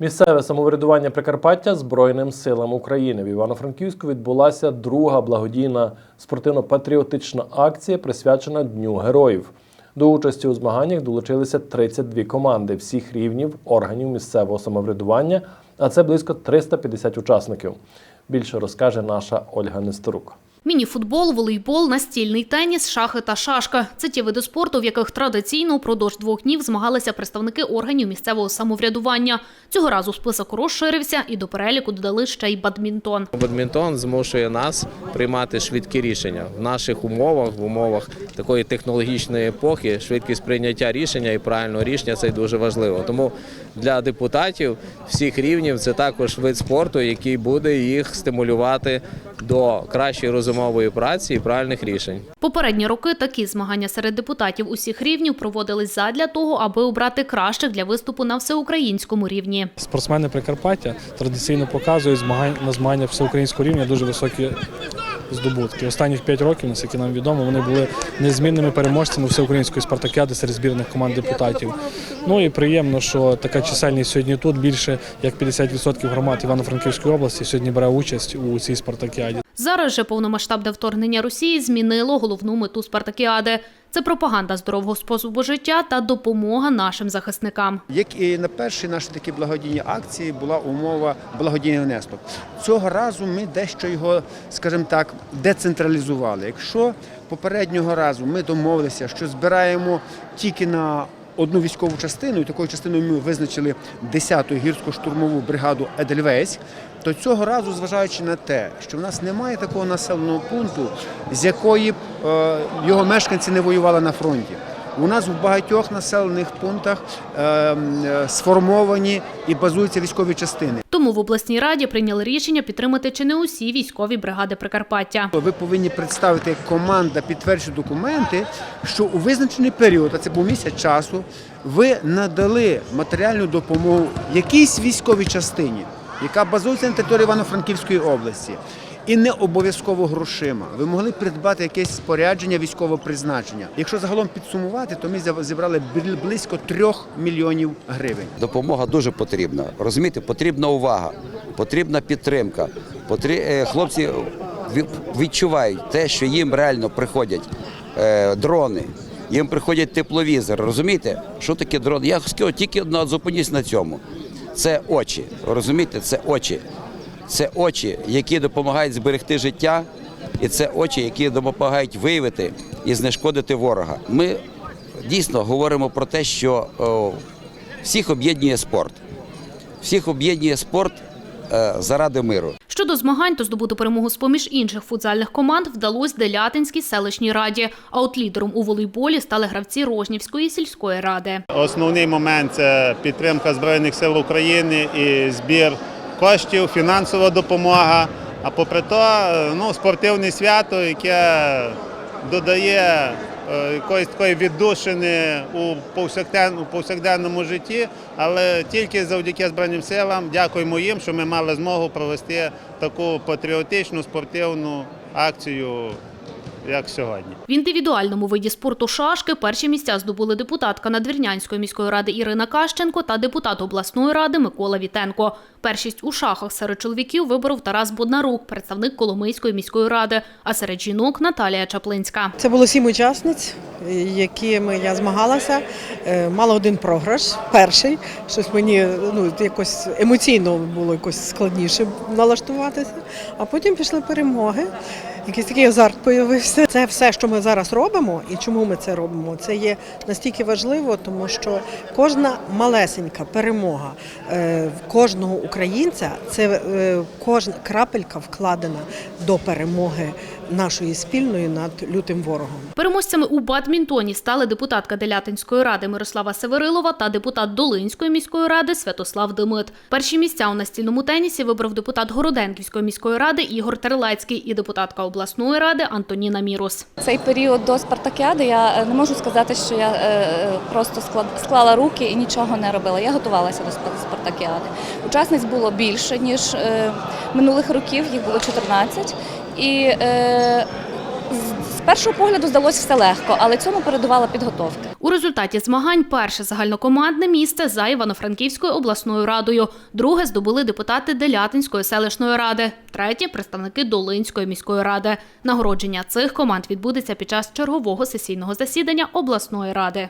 Місцеве самоврядування Прикарпаття Збройним силам України в Івано-Франківську відбулася друга благодійна спортивно-патріотична акція, присвячена Дню Героїв. До участі у змаганнях долучилися 32 команди всіх рівнів органів місцевого самоврядування, а це близько 350 учасників. Більше розкаже наша Ольга Несторук. Мініфутбол, волейбол, настільний теніс, шахи та шашка – це ті види спорту, в яких традиційно упродовж двох днів змагалися представники органів місцевого самоврядування. Цього разу список розширився і до переліку додали ще й бадмінтон. Бадмінтон змушує нас приймати швидкі рішення в наших умовах, в умовах такої технологічної епохи. Швидкість прийняття рішення і правильного рішення це дуже важливо. Тому для депутатів всіх рівнів це також вид спорту, який буде їх стимулювати до кращої розумової праці і правильних рішень. Попередні роки такі змагання серед депутатів усіх рівнів проводились задля того, аби обрати кращих для виступу на всеукраїнському рівні. Спортсмени Прикарпаття традиційно показують змагань на змагання всеукраїнського рівня дуже високі здобутки. Останніх п'ять років, наскільки нам відомо, вони були незмінними переможцями всеукраїнської спартакіади серед збірних команд депутатів. Ну і приємно, що така чисельність сьогодні тут більше як 50% громад Івано-Франківської області сьогодні бере участь у цій спартакіаді. Зараз же повномасштабне вторгнення Росії змінило головну мету спартакіади. Це пропаганда здорового способу життя та допомога нашим захисникам. Як і на першій нашій такій благодійній акції була умова благодійний внесок. Цього разу ми дещо його, скажімо так, децентралізували. Якщо попереднього разу ми домовилися, що збираємо тільки на одну військову частину, і такою частиною ми визначили 10-ту гірсько-штурмову бригаду Едельвейс, то цього разу, зважаючи на те, що в нас немає такого населеного пункту, з якої е, його мешканці не воювали на фронті. У нас в багатьох населених пунктах е, е, сформовані і базуються військові частини. Тому в обласній раді прийняли рішення підтримати чи не усі військові бригади Прикарпаття. Ви повинні представити як команда підтверджуючи документи, що у визначений період, а це був місяць часу, ви надали матеріальну допомогу якійсь військовій частині, яка базується на території Івано-Франківської області. І не обов'язково грошима. Ви могли придбати якесь спорядження військового призначення. Якщо загалом підсумувати, то ми зібрали близько трьох мільйонів гривень. Допомога дуже потрібна. Розумієте, потрібна увага, потрібна підтримка. Е, Хлопці відчувають те, що їм реально приходять е, дрони, їм приходять тепловізори. Розумієте, що таке дрон? Я скажу тільки зупинюсь на цьому. Це очі. Розумієте, це очі. Це очі, які допомагають зберегти життя, і це очі, які допомагають виявити і знешкодити ворога. Ми дійсно говоримо про те, що о, всіх об'єднує спорт. Всіх об'єднує спорт е, заради миру. Щодо змагань, то здобути перемогу з-поміж інших футзальних команд вдалося Делятинській селищній раді. А от лідером у волейболі стали гравці Рожнівської сільської ради. Основний момент це підтримка Збройних сил України і збір коштів, фінансова допомога. А попри то, ну, спортивне свято, яке додає е, якоїсь такої віддушини у повсякденному житті, але тільки завдяки Збройним силам дякуємо їм, що ми мали змогу провести таку патріотичну спортивну акцію, як сьогодні. В індивідуальному виді спорту шашки перші місця здобули депутатка Надвірнянської міської ради Ірина Кащенко та депутат обласної ради Микола Вітенко. Першість у шахах серед чоловіків виборов Тарас Боднарук, представник Коломийської міської ради, а серед жінок Наталія Чаплинська. Це було сім учасниць, якими я змагалася. Е, Мала один програш, перший. Щось мені ну, якось емоційно було якось складніше налаштуватися. А потім пішли перемоги. Якийсь такий азарт появився. Це все, що ми зараз робимо, і чому ми це робимо, це є настільки важливо, тому що кожна малесенька перемога е, кожного українця це е, кожна крапелька вкладена до перемоги нашої спільної над лютим ворогом. Переможцями у бадмінтоні стали депутатка Делятинської ради Мирослава Северилова та депутат Долинської міської ради Святослав Демит. Перші місця у настільному тенісі вибрав депутат Городенківської міської ради Ігор Терлецький і депутатка обласної ради Антоніна Мірус. Цей період до спартакіади я е, не можу сказати, що я е, просто склала руки і нічого не робила. Я готувалася до спар- спартакіади. Учасниць було більше ніж е, минулих років, їх було 14. І з першого погляду здалося все легко, але цьому передувала підготовка. У результаті змагань перше загальнокомандне місце за Івано-Франківською обласною радою. Друге здобули депутати Делятинської селищної ради. Третє представники Долинської міської ради. Нагородження цих команд відбудеться під час чергового сесійного засідання обласної ради.